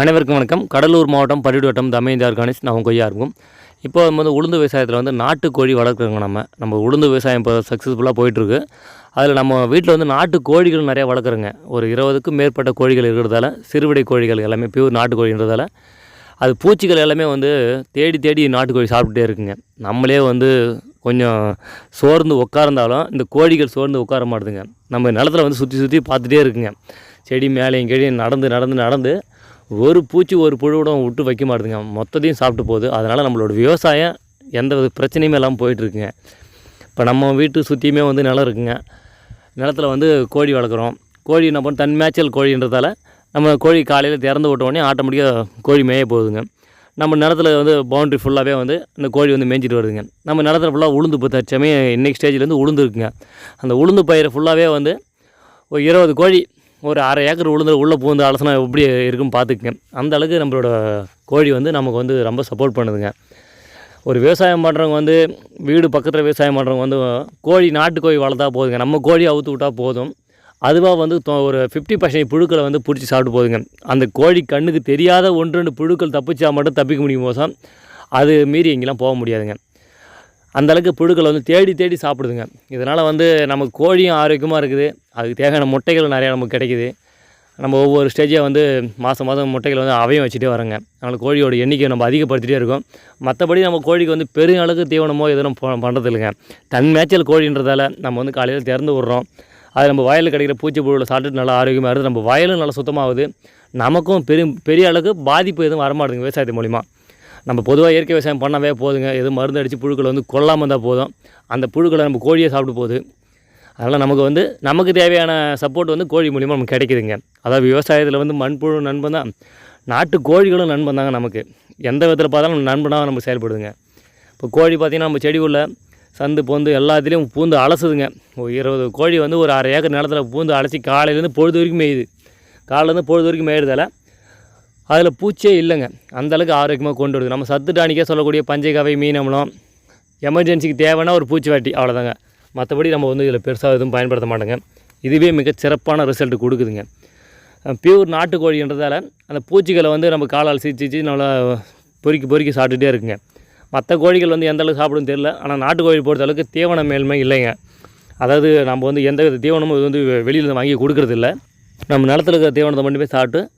அனைவருக்கும் வணக்கம். கடலூர் மாவட்டம் பள்ளிவட்டம் வட்டம் தமயந்தி ஆர்கானிக்ஸ் நான் கொய்யா இருக்கும் இப்போ நம்ம வந்து உளுந்து விவசாயத்தில் வந்து நாட்டுக்கோழி வளர்க்குறோங்க நம்ம. நம்ம உளுந்து விவசாயம் இப்போ சக்ஸஸ்ஃபுல்லாக போயிட்டுருக்கு. அதில் நம்ம வீட்டில் வந்து நாட்டு கோழிகள் நிறையா வளர்க்குறோங்க. ஒரு இருபதுக்கும் மேற்பட்ட கோழிகள் இருக்கிறதால சிறுவிடை கோழிகள் எல்லாமே பியூர் நாட்டுக்கோழின்றதால அது பூச்சிகள் எல்லாமே வந்து தேடி தேடி நாட்டுக்கோழி சாப்பிட்டுட்டே இருக்குங்க. நம்மளே வந்து கொஞ்சம் சோர்ந்து உட்கார்ந்தாலும் இந்த கோழிகள் சோர்ந்து உட்கார மாட்டுதுங்க. நம்ம நிலத்துல வந்து சுற்றி சுற்றி பார்த்துட்டே இருக்குங்க. செடி மேலேயும் கீழே நடந்து நடந்து நடந்து ஒரு பூச்சி ஒரு புழுவிடம் விட்டு வைக்க மாட்டுதுங்க. மொத்தத்தையும் சாப்பிட்டு போகுது. அதனால் நம்மளோட விவசாயம் எந்த வித பிரச்சனையுமே இல்லாமல் போயிட்டுருக்குங்க. இப்போ நம்ம வீட்டு சுற்றியுமே வந்து நிலம் இருக்குங்க. நிலத்துல வந்து கோழி வளர்க்குறோம். கோழி என்ன பண்ண தன் மேய்ச்சல் கோழின்றதால நம்ம கோழி காலையில் திறந்து விட்ட உடனே ஆட்டோமேட்டிக்காக கோழி மேய போகுதுங்க. நம்ம நிலத்துல வந்து பவுண்ட்ரி ஃபுல்லாகவே வந்து இந்த கோழி வந்து மேய்ஞ்சிட்டு வருதுங்க. நம்ம நிலத்துல ஃபுல்லாக உளுந்து இப்போ தற்சமயம் இன்னைக்கு ஸ்டேஜ்லேருந்து உளுந்து இருக்குங்க. அந்த உளுந்து பயிரை ஃபுல்லாகவே வந்து ஒரு இருபது கோழி ஒரு அரை ஏக்கர் உளுந்து உள்ளே பூந்து அலசினா எப்படி இருக்குன்னு பார்த்துக்குங்க. அந்த அளவுக்கு நம்மளோட கோழி வந்து நமக்கு வந்து ரொம்ப சப்போர்ட் பண்ணுதுங்க. ஒரு விவசாயம் பண்ணுறவங்க வந்து வீடு பக்கத்தில் விவசாயம் பண்ணுறவங்க வந்து கோழி நாட்டு கோழி வளர்த்தா போதுங்க. நம்ம கோழி அவுத்து விட்டால் போதும். அதுவாக வந்து தொ- ஒரு ஃபிஃப்டி பர்சன்ட் புழுக்களை வந்து பிடிச்சி சாப்பிட்டு போதுங்க. அந்த கோழி கண்ணுக்கு தெரியாத ஒன்று ரெண்டு புழுக்கள் தப்பிச்சா மட்டும் தப்பிக்க முடியும் மோசம் அது மீறி எங்கெல்லாம் போக முடியாதுங்க. அந்த அளவுக்கு புழுக்களை வந்து தேடி தேடி சாப்பிடுதுங்க. இதனால் வந்து நமக்கு கோழியும் ஆரோக்கியமாக இருக்குது. அதுக்கு தேவையான முட்டைகள் நிறையா நமக்கு கிடைக்குது. நம்ம ஒவ்வொரு ஸ்டேஜாக வந்து மாதம் மாதம் முட்டைகள் வந்து அவையும் வச்சுட்டே வரோங்க. அதனால் கோழியோட எண்ணிக்கையை நம்ம அதிகப்படுத்திகிட்டே இருக்கோம். மற்றபடி நம்ம கோழிக்கு வந்து பெரிய அளவுக்கு தீவனமோ எதுவும் பண்ணுறது இல்லைங்க தன் மேய்ச்சல் கோழின்றதால நம்ம வந்து காலையில் திறந்து விட்றோம். அது நம்ம வயலில் கிடைக்கிற பூச்சி புழுவில் சாப்பிட்டு நல்லா ஆரோக்கியமாக இருக்குது நம்ம வயலும் நல்லா சுத்தமாகுது. நமக்கும் பெரும் பெரிய அளவுக்கு பாதிப்பு எதுவும் வரமாட்டேங்குது விவசாயத்து மூலிமா நம்ம பொதுவாக இயற்கை விவசாயம் பண்ணவே போதுங்க. எதுவும் மருந்து அடித்து புழுக்களை வந்து கொல்லாமல் இருந்தால் போதும். அந்த புழுக்களை நம்ம கோழியை சாப்பிட்டு போகுது. அதனால் நமக்கு வந்து நமக்கு தேவையான சப்போர்ட் வந்து கோழி மூலிமா நமக்கு கிடைக்குதுங்க. அதாவது விவசாயத்தில் வந்து மண்புழு நண்பன் தான். நாட்டு கோழிகளும் நண்பன் தாங்க நமக்கு. எந்த விதத்தில் பார்த்தாலும் நண்பனாக நம்ம செயல்படுதுங்க. இப்போ கோழி பார்த்திங்கன்னா நம்ம செடி உள்ள சந்து பொந்து எல்லாத்துலேயும் பூந்து அலசுதுங்க. ஒரு இருபது கோழி வந்து ஒரு அரை ஏக்கர் நிலத்துல பூந்து அலசி காலையிலேருந்து பொழுது வரைக்கும் மேயுது. காலையிலேருந்து பொழுது வரைக்கும் மேயுறதால அதில் பூச்சியே இல்லைங்க. அந்த அளவுக்கு ஆரோக்கியமாக கொண்டு வருது. நம்ம சத்து டானிக்கே சொல்லக்கூடிய பஞ்சகவை மீனம்லாம் எமர்ஜென்சிக்கு தேவைன்னா ஒரு பூச்சி வாட்டி அவ்வளோதாங்க மற்றபடி நம்ம வந்து இதில் பெருசாக எதுவும் பயன்படுத்த மாட்டோங்க. இதுவே மிக சிறப்பான ரிசல்ட் கொடுக்குதுங்க. பியூர் நாட்டுக்கோழின்றதால அந்த பூச்சிகளை வந்து நம்ம காலால் சிரிச்சு நல்லா பொறுக்கி பொறுக்கி சாப்பிட்டுட்டே இருக்குங்க. மற்ற கோழிகள் வந்து எந்த அளவுக்கு சாப்பிடுன்னு தெரியல. ஆனால் நாட்டுக்கோழி பொறுத்த அளவுக்கு தீவன மேல்மை இல்லைங்க. அதாவது நம்ம வந்து எந்த வித தீவனமும் இது வந்து வெளியில் வாங்கி கொடுக்குறதில்ல. நம்ம நிலத்துல இருக்கிற தீவனத்தை மட்டுமே சாப்பிட்டு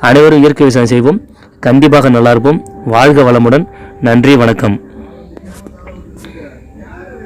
அனைவரும் இயற்கை விவசாயம் செய்வோம். கண்டிப்பாக நல்லா இருப்போம். வாழ்க வளமுடன். நன்றி வணக்கம்.